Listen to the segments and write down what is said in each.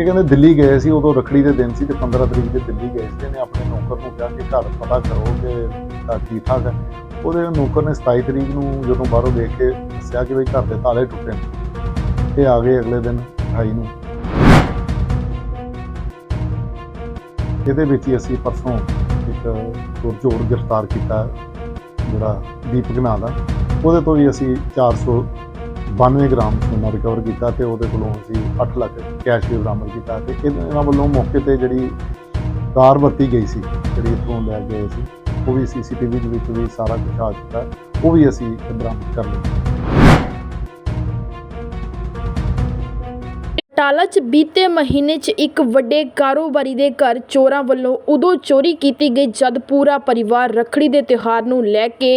ਇਹ ਕਹਿੰਦੇ ਦਿੱਲੀ ਗਏ ਸੀ, ਉਦੋਂ ਰੱਖੜੀ ਦੇ ਦਿਨ ਸੀ ਤੇ 15 ਤਰੀਕ ਦੇ ਦਿੱਲੀ ਗਏ ਸੀ ਇਹਨੇ ਆਪਣੇ ਨੌਕਰ ਨੂੰ ਕਿਹਾ ਕਿ ਘਰ ਪਤਾ ਕਰੋ ਕਿ ਤਾਂ ਠੀਕ ਠਾਕ ਹੈ। ਉਹਦੇ ਨੌਕਰ ਨੇ 27 ਤਰੀਕ ਨੂੰ ਜਦੋਂ ਬਾਹਰੋਂ ਦੇਖ ਕੇ ਦੱਸਿਆ ਕਿ ਵੀ ਘਰ ਦੇ ਤਾਲੇ ਟੁੱਟੇ ਨੇ ਤੇ ਆ ਗਏ ਅਗਲੇ ਦਿਨ 28 ਨੂੰ। ਇਹਦੇ ਵਿੱਚ ਹੀ ਅਸੀਂ ਪਰਸੋਂ ਇੱਕ ਗੁਰਜੋੜ ਗ੍ਰਿਫਤਾਰ ਕੀਤਾ ਜਿਹੜਾ ਦੀਪਕ ਨਾਂ ਦਾ ਉਹਦੇ ਤੋਂ ਵੀ ਅਸੀਂ 492 ਗ੍ਰਾਮ ਸੋਨਾ ਰਿਕਵਰ ਕੀਤਾ ਤੇ ਉਹਦੇ ਕੋਲੋਂ ਅਸੀਂ 8 ਲੱਖ ਕੈਸ਼ ਵੀ ਬਰਾਮਦ ਕੀਤਾ ਤੇ ਇਹਨਾਂ ਵੱਲੋਂ ਮੌਕੇ ਤੇ ਜਿਹੜੀ ਕਾਰ ਵਰਤੀ ਗਈ ਸੀ, ਜਿਹੜੀ ਇੱਥੋਂ ਲੈ ਗਏ ਸੀ, ਉਹ ਵੀ ਸੀਸੀਟੀਵੀ ਦੇ ਵਿੱਚ ਵੀ ਸਾਰਾ ਕੁਝ ਆ ਚੁੱਕਾ ਉਹ ਵੀ ਅਸੀਂ ਬਰਾਮਦ ਕਰ ਲਿਆ ਟਾਲਾ 'ਚ ਬੀਤੇ ਮਹੀਨੇ 'ਚ ਇੱਕ ਵੱਡੇ ਕਾਰੋਬਾਰੀ ਦੇ ਘਰ ਚੋਰਾਂ ਵੱਲੋਂ ਉਦੋਂ ਚੋਰੀ ਕੀਤੀ ਗਈ ਜਦ ਪੂਰਾ ਪਰਿਵਾਰ ਰੱਖੜੀ ਦੇ ਤਿਉਹਾਰ ਨੂੰ ਲੈ ਕੇ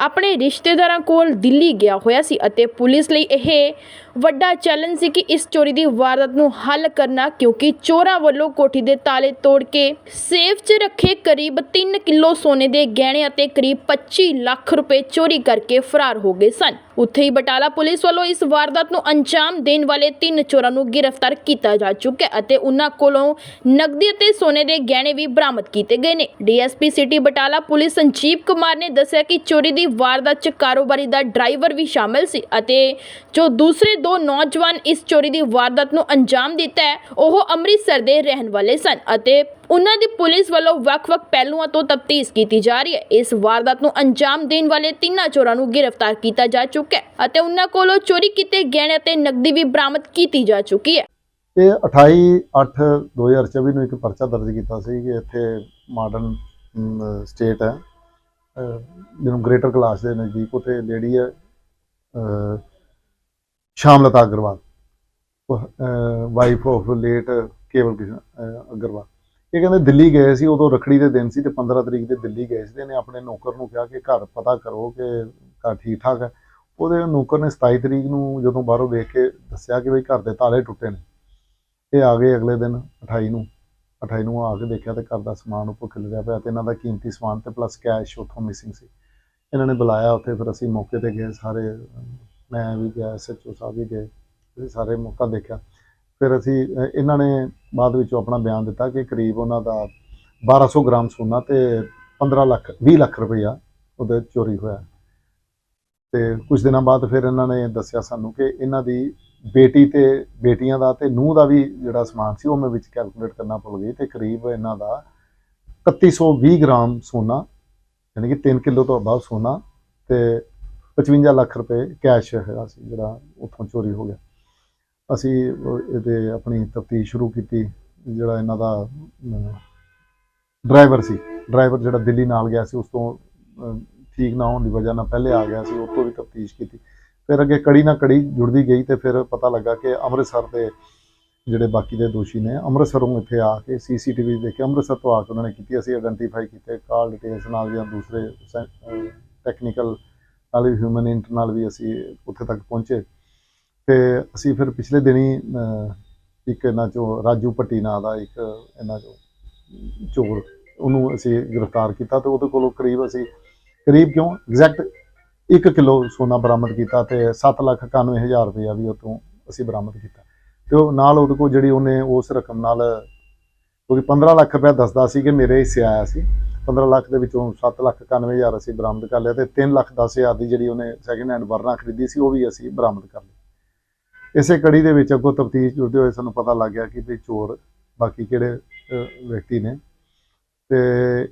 ਆਪਣੇ ਰਿਸ਼ਤੇਦਾਰਾਂ ਕੋਲ ਦਿੱਲੀ ਗਿਆ ਹੋਇਆ ਸੀ ਅਤੇ ਪੁਲਿਸ ਲਈ ਇਹ ਵੱਡਾ ਚੈਲੰਜ ਸੀ ਕਿ ਇਸ ਚੋਰੀ ਦੀ ਵਾਰਦਾਤ ਨੂੰ ਹੱਲ ਕਰਨਾ, ਕਿਉਂਕਿ ਚੋਰਾਂ ਵੱਲੋਂ ਕੋਠੀ ਦੇ ਤਾਲੇ ਤੋੜ ਕੇ ਸੇਫ 'ਚ ਰੱਖੇ ਕਰੀਬ 3 ਕਿਲੋ ਸੋਨੇ ਦੇ ਗਹਿਣੇ ਅਤੇ ਕਰੀਬ 25 ਲੱਖ ਰੁਪਏ ਚੋਰੀ ਕਰਕੇ ਫਰਾਰ ਹੋ ਗਏ ਸਨ। ਉੱਥੇ ਹੀ ਬਟਾਲਾ ਪੁਲਿਸ ਵੱਲੋਂ ਇਸ ਵਾਰਦਾਤ ਨੂੰ ਅੰਜਾਮ ਦੇਣ ਵਾਲੇ ਤਿੰਨ ਚੋਰਾਂ ਨੂੰ ਗ੍ਰਿਫਤਾਰ ਕੀਤਾ ਜਾ ਚੁੱਕਾ ਹੈ ਅਤੇ ਉਹਨਾਂ ਕੋਲੋਂ ਨਕਦੀ ਅਤੇ ਸੋਨੇ ਦੇ ਗਹਿਣੇ ਵੀ ਬਰਾਮਦ ਕੀਤੇ ਗਏ ਨੇ। DSP city Batala police Sanjeev Kumar ਨੇ ਦੱਸਿਆ ਕਿ ਚੋਰੀ ਦੀ ਵਾਰਦਾਤ 'ਚ ਕਾਰੋਬਾਰੀ ਦਾ ਡਰਾਈਵਰ ਵੀ ਸ਼ਾਮਲ ਸੀ ਅਤੇ ਜੋ ਦੂਸਰੇ ਦੋ ਨੌਜਵਾਨ ਇਸ ਚੋਰੀ ਦੀ ਵਾਰਦਾਤ ਨੂੰ ਅੰਜਾਮ ਦਿੱਤਾ ਹੈ, ਉਹ ਅੰਮ੍ਰਿਤਸਰ ਦੇ ਰਹਿਣ ਵਾਲੇ ਸਨ ਅਤੇ ਉਹਨਾਂ ਦੀ ਪੁਲਿਸ ਵੱਲੋਂ ਵੱਖ-ਵੱਖ ਪਹਿਲੂਆਂ ਤੋਂ ਤਫਤੀਸ਼ ਕੀਤੀ ਜਾ ਰਹੀ ਹੈ। ਇਸ ਵਾਰਦਾਤ ਨੂੰ ਅੰਜਾਮ ਦੇਣ ਵਾਲੇ ਤਿੰਨਾਂ ਚੋਰਾਂ ਨੂੰ ਗ੍ਰਿਫਤਾਰ ਕੀਤਾ ਜਾ ਚੁੱਕਾ ਹੈ ਅਤੇ ਉਹਨਾਂ ਕੋਲੋਂ ਚੋਰੀ ਕੀਤੇ ਗਹਿਣੇ ਅਤੇ ਨਕਦੀ ਵੀ ਬਰਾਮਦ ਕੀਤੀ ਜਾ ਚੁੱਕੀ ਹੈ। ਇਹ 28 8 2024 ਨੂੰ ਇੱਕ ਪਰਚਾ ਦਰਜ ਕੀਤਾ ਸੀ ਕਿ ਇੱਥੇ ਮਾਡਰਨ ਸਟੇਟ ਹੈ। ਜਿਹਨੂੰ ਗ੍ਰੇਟਰ ਕਲਾਸ ਦੇ ਨਜ਼ਦੀਕ ਉਥੇ ਲੇਡੀ ਹੈ Shamlata Agarwal wife of late Kewal Krishan Agarwal. ਇਹ ਕਹਿੰਦੇ ਦਿੱਲੀ ਗਏ ਸੀ, ਉਦੋਂ ਰੱਖੜੀ ਦੇ ਦਿਨ ਸੀ ਤੇ 15 ਤਰੀਕ ਦੇ ਦਿੱਲੀ ਗਏ ਸੀ ਤੇ ਇਹਨੇ ਆਪਣੇ ਨੌਕਰ ਨੂੰ ਕਿਹਾ ਕਿ ਘਰ ਪਤਾ ਕਰੋ ਕਿ ਘਰ ਠੀਕ ਠਾਕ ਹੈ। ਉਹਦੇ ਨੌਕਰ ਨੇ 27 ਤਰੀਕ ਨੂੰ ਜਦੋਂ ਬਾਹਰੋਂ ਵੇਖ ਕੇ ਦੱਸਿਆ ਕਿ ਬਈ ਘਰ ਦੇ ਤਾਲੇ ਟੁੱਟੇ ਨੇ, ਇਹ ਆ ਗਏ ਅਗਲੇ ਦਿਨ 28 ਨੂੰ 28 ਨੂੰ ਆ ਕੇ ਦੇਖਿਆ ਤੇ ਘਰ ਦਾ ਸਮਾਨ ਉੱਪਰ ਖਿਲਰਿਆ ਪਿਆ ਤੇ ਇਹਨਾਂ ਦਾ ਕੀਮਤੀ ਸਮਾਨ ਤੇ ਪਲੱਸ ਕੈਸ਼ ਉੱਥੋਂ ਮਿਸਿੰਗ ਸੀ। ਇਹਨਾਂ ਨੇ ਬੁਲਾਇਆ ਉੱਥੇ, ਫਿਰ ਅਸੀਂ ਮੌਕੇ ਤੇ ਗਏ, ਸਾਰੇ ਮੈਂ ਵੀ ਗਿਆ ਐਸਐਚਓ ਸਾਹਿਬ ਵੀ ਗਏ, ਅਸੀਂ ਸਾਰੇ ਮੌਕਾ ਦੇਖਿਆ। ਫਿਰ ਅਸੀਂ ਇਹਨਾਂ ਨੇ ਬਾਅਦ ਵਿੱਚ ਆਪਣਾ ਬਿਆਨ ਦਿੱਤਾ ਕਿ ਕਰੀਬ ਉਹਨਾਂ ਦਾ 1200 ਗ੍ਰਾਮ ਸੋਨਾ ਤੇ 15 ਲੱਖ 20 ਲੱਖ ਰੁਪਈਆ ਉਹਦੇ ਚੋਰੀ ਹੋਇਆ। ਤੇ ਕੁਝ ਦਿਨਾਂ ਬਾਅਦ ਫਿਰ ਇਹਨਾਂ ਨੇ ਦੱਸਿਆ ਸਾਨੂੰ ਕਿ ਇਹਨਾਂ ਦੀ ਬੇਟੀ ਤੇ, ਬੇਟੀਆਂ ਦਾ ਤੇ ਨੂੰਹ ਦਾ ਵੀ ਜਿਹੜਾ ਸਮਾਨ ਸੀ ਉਹ ਮੈਂ ਵਿੱਚ ਕੈਲਕੂਲੇਟ ਕਰਨਾ ਭੁੱਲ ਗਈ ਤੇ ਕਰੀਬ ਇਹਨਾਂ ਦਾ 3120 ਗ੍ਰਾਮ ਸੋਨਾ, ਯਾਨੀ ਕਿ 3 ਕਿਲੋ ਤੋਂ ਅਬਾਵ ਸੋਨਾ ਤੇ 55 ਲੱਖ ਰੁਪਏ ਕੈਸ਼ ਹੈਗਾ ਸੀ ਜਿਹੜਾ ਉੱਥੋਂ ਚੋਰੀ ਹੋ ਗਿਆ। ਅਸੀਂ ਇਹਦੇ ਆਪਣੀ ਤਫਤੀਸ਼ ਸ਼ੁਰੂ ਕੀਤੀ, ਜਿਹੜਾ ਇਹਨਾਂ ਦਾ ਡਰਾਈਵਰ ਸੀ। ਡਰਾਈਵਰ ਜਿਹੜਾ ਦਿੱਲੀ ਨਾਲ ਗਿਆ ਸੀ, ਉਸ ਤੋਂ ਠੀਕ ਨਾ ਹੋਣ ਦੀ ਵਜ੍ਹਾ ਨਾਲ ਪਹਿਲੇ ਆ ਗਿਆ ਸੀ ਉਹ ਤੋਂ ਵੀ ਤਫਤੀਸ਼ ਕੀਤੀ। ਫਿਰ ਅੱਗੇ ਕੜੀ ਨਾ ਕੜੀ ਜੁੜਦੀ ਗਈ ਤੇ ਫਿਰ ਪਤਾ ਲੱਗਾ ਕਿ ਅੰਮ੍ਰਿਤਸਰ ਦੇ ਜਿਹੜੇ ਬਾਕੀ ਦੇ ਦੋਸ਼ੀ ਨੇ, ਅੰਮ੍ਰਿਤਸਰੋਂ ਇੱਥੇ ਆ ਕੇ ਸੀਸੀਟੀਵੀ ਦੇਖ ਕੇ ਅੰਮ੍ਰਿਤਸਰ ਤੋਂ ਆ ਕੇ ਉਹਨਾਂ ਨੇ ਕੀਤੀ, ਅਸੀਂ ਆਇਡੈਂਟੀਫਾਈ ਕੀਤੇ ਕਾਲ ਡਿਟੇਲਸ ਨਾਲ ਜਾਂ ਦੂਸਰੇ ਟੈਕਨੀਕਲ ਨਾਲ ਵੀ ਹਿਊਮਨ ਇੰਟ ਨਾਲ ਵੀ ਅਸੀਂ ਉੱਥੇ ਤੱਕ ਪਹੁੰਚੇ। ਤੇ ਅਸੀਂ ਫਿਰ ਪਿਛਲੇ ਦਿਨੀ ਇੱਕ ਇਹਨਾਂ ਚੋਂ ਰਾਜੂ ਭੱਟੀ ਨਾਂ ਦਾ ਇੱਕ ਇਹਨਾਂ ਚੋਂ ਚੋਰ ਉਹਨੂੰ ਅਸੀਂ ਗ੍ਰਿਫਤਾਰ ਕੀਤਾ ਤੇ ਉਹਦੇ ਕੋਲੋਂ ਕਰੀਬ ਅਸੀਂ, ਕਰੀਬ ਕਿਉਂ? ਐਗਜ਼ੈਕਟ 1 ਕਿਲੋ ਸੋਨਾ ਬਰਾਮਦ ਕੀਤਾ ਤੇ 791000 ਰੁਪਇਆ ਵੀ ਉਤੋਂ ਅਸੀਂ ਬਰਾਮਦ ਕੀਤਾ। ਤੇ ਉਹ ਨਾਲ ਉਹਦੇ ਕੋਲ ਜਿਹੜੀ ਉਹਨੇ ਉਸ ਰਕਮ ਨਾਲ ਕਿਉਂਕਿ 15 ਲੱਖ ਰੁਪਇਆ ਦੱਸਦਾ ਸੀ ਕਿ ਮੇਰੇ ਹਿੱਸੇ ਆਇਆ ਸੀ। 15 ਲੱਖ ਦੇ ਵਿੱਚੋਂ 7 ਲੱਖ 91000 ਅਸੀਂ ਬਰਾਮਦ ਕਰ ਲਿਆ ਤੇ 3 ਲੱਖ 10000 ਦੀ ਜਿਹੜੀ ਉਹਨੇ ਸੈਕਿੰਡ ਹੈਂਡ ਵਰਨਾ ਖਰੀਦੀ ਸੀ, ਉਹ ਵੀ ਅਸੀਂ ਬਰਾਮਦ ਕਰ ਲਈ ਇਸੇ ਕੜੀ ਦੇ ਵਿੱਚ ਅੱਗੋਂ ਤਫਤੀਸ਼ ਜੁੜਦੇ ਹੋਏ ਸਾਨੂੰ ਪਤਾ ਲੱਗ ਗਿਆ ਕਿ ਵੀ ਚੋਰ ਬਾਕੀ ਕਿਹੜੇ ਵਿਅਕਤੀ ਨੇ। ਤੇ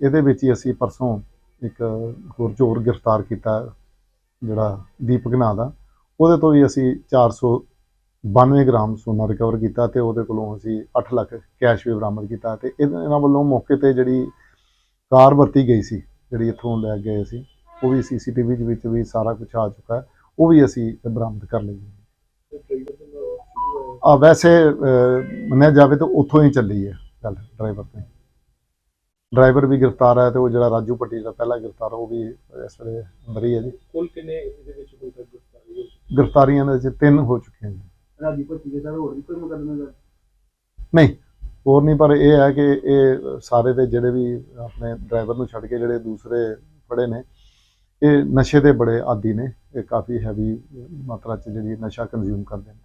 ਇਹਦੇ ਵਿੱਚ ਹੀ ਅਸੀਂ ਪਰਸੋਂ ਇੱਕ ਹੋਰ ਚੋਰ ਗ੍ਰਿਫਤਾਰ ਕੀਤਾ, ਜਿਹੜਾ ਦੀਪਕ ਨਾਂ ਦਾ। ਉਹਦੇ ਤੋਂ ਵੀ ਅਸੀਂ 492 ਗ੍ਰਾਮ ਸੋਨਾ ਰਿਕਵਰ ਕੀਤਾ ਤੇ ਉਹਦੇ ਕੋਲੋਂ ਅਸੀਂ 8 ਲੱਖ ਕੈਸ਼ ਵੀ ਬਰਾਮਦ ਕੀਤਾ ਤੇ ਇਹਨਾਂ ਵੱਲੋਂ ਮੌਕੇ ਤੇ ਜਿਹੜੀ ਕਾਰ ਵਰਤੀ ਗਈ ਸੀ, ਜਿਹੜੀ ਇੱਥੋਂ ਲੈ ਗਏ ਸੀ, ਉਹ ਵੀ ਸੀਸੀਟੀਵੀ ਦੇ ਵਿੱਚ ਵੀ ਸਾਰਾ ਕੁਝ ਆ ਚੁੱਕਾ ਉਹ ਵੀ ਅਸੀਂ ਬਰਾਮਦ ਕਰ ਲਈ। ਆ ਵੈਸੇ ਮੰਨਿਆ ਜਾਵੇ ਤਾਂ ਉੱਥੋਂ ਹੀ ਚੱਲੀ ਹੈ ਗੱਲ ਡਰਾਈਵਰ ਤੇ। ਡਰਾਈਵਰ ਵੀ ਗ੍ਰਿਫਤਾਰ ਹੈ ਤੇ ਉਹ ਜਿਹੜਾ ਰਾਜੂ ਪੱਟੀ ਦਾ ਪਹਿਲਾ ਗ੍ਰਿਫਤਾਰ ਉਹ ਵੀ ਇਸ ਵੇਲੇ ਅੰਦਰ ਹੀ ਹੈ ਜੀ। ਕੁੱਲ ਕਿੰਨੇ ਇਹਦੇ ਵਿੱਚ ਕੋਈ ਗ੍ਰਿਫਤਾਰੀ? ਗ੍ਰਿਫਤਾਰੀਆਂ ਦੇ ਵਿੱਚ ਤਿੰਨ ਹੋ ਚੁੱਕੀਆਂ ਜੀ ਰਾਜੀ ਭੱਟੀ ਦੇ ਸਰ ਹੋਰ ਵੀ ਕੋਈ ਮੁਕੱਦਮੇ ਦਾ ਨਹੀਂ ਹੋਰ ਨਹੀਂ ਪਰ ਇਹ ਹੈ ਕਿ ਇਹ ਸਾਰੇ ਦੇ ਜਿਹੜੇ ਵੀ ਆਪਣੇ ਡਰਾਈਵਰ ਨੂੰ ਛੱਡ ਕੇ ਜਿਹੜੇ ਦੂਸਰੇ ਫੜੇ ਨੇ ਇਹ ਨਸ਼ੇ ਦੇ ਬੜੇ ਆਦੀ ਨੇ। ਇਹ ਕਾਫੀ ਹੈਵੀ ਮਾਤਰਾ 'ਚ ਜਿਹੜੀ ਨਸ਼ਾ ਕੰਜ਼ਿਊਮ ਕਰਦੇ ਨੇ।